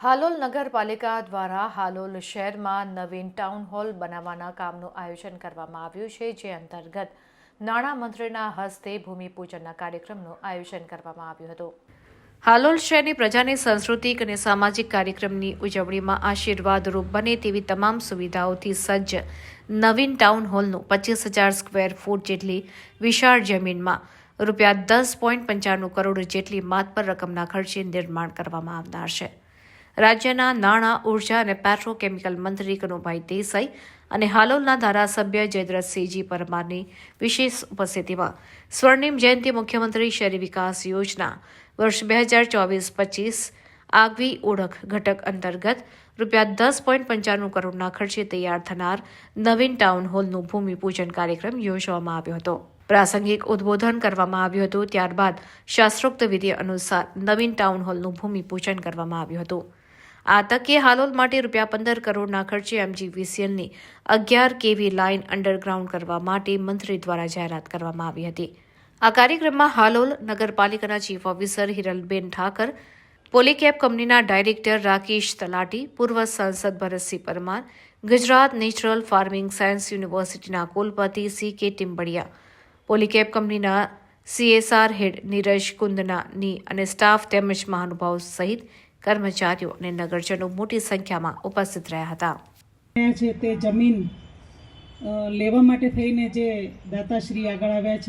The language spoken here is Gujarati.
હાલોલ નગરપાલિકા દ્વારા હાલોલ શહેરમાં નવીન ટાઉન હોલ બનાવવાના કામનું આયોજન કરવામાં આવ્યું છે, જે અંતર્ગત નાણામંત્રીના હસ્તે ભૂમિપૂજનના કાર્યક્રમનું આયોજન કરવામાં આવ્યું હતું. હાલોલ શહેરની પ્રજાની સાંસ્કૃતિક અને સામાજિક કાર્યક્રમની ઉજવણીમાં આશીર્વાદરૂપ બને તેવી તમામ સુવિધાઓથી સજ્જ નવીન ટાઉન હોલનું પચીસ હજાર સ્ક્વેર ફૂટ જેટલી વિશાળ જમીનમાં રૂપિયા દસ પોઈન્ટ પંચાણું કરોડ જેટલી માતબર રકમના ખર્ચે નિર્માણ કરવામાં આવનાર છે. રાજ્યના નાણાં, ઊર્જા અને પેટ્રોકેમિકલ મંત્રી કનુભાઈ દેસાઈ અને હાલોલના ધારાસભ્ય જયદ્રથસિંહજી પરમારની વિશેષ ઉપસ્થિતિમાં સ્વર્ણિમ જયંતિ મુખ્યમંત્રી શહેરી વિકાસ યોજના વર્ષ બે હજાર ચોવીસ પચીસ આગવી ઓળખ ઘટક અંતર્ગત રૂપિયા દસ પોઈન્ટ પંચાણું કરોડના ખર્ચે તૈયાર થનાર નવીન ટાઉન હોલનું ભૂમિપૂજન કાર્યક્રમ યોજવામાં આવ્યો હતો. પ્રાસંગિક ઉદ્બોધન કરવામાં આવ્યું હતું. ત્યારબાદ શાસ્ત્રોક્ત વિધિ અનુસાર નવીન ટાઉન હોલનું ભૂમિપૂજન કરવામાં આવ્યું હતું. આ તકે હાલોલ માટે રૂપિયા પંદર કરોડના ખર્ચે એમજીવીસીએલની અગિયાર કેવી લાઇન અંડરગ્રાઉન્ડ કરવા માટે મંત્રી દ્વારા જાહેરાત કરવામાં આવી હતી. આ કાર્યક્રમમાં હાલોલ નગરપાલિકાના ચીફ ઓફિસર હિરલબેન ઠાકર પોલીકેપ કંપનીના ડાયરેક્ટર રાકેશ તલાટી, પૂર્વ સાંસદ Bharatsinh Parmar, Gujarat natural farming science યુનિવર્સિટીના કુલપતિ સી કે ટિમ્બડિયા પોલીકેપ કંપનીના સીએસઆર હેડ નીરજ કુંદનાની અને સ્ટાફ તેમજ મહાનુભાવ સહિત કર્મચારીઓ અને નગરજનો મોટી સંખ્યામાં ઉપસ્થિત રહ્યા હતા. છે તે જમીન લેવા માટે થઈને જે દાતાશ્રી આગળ આવ્યા છે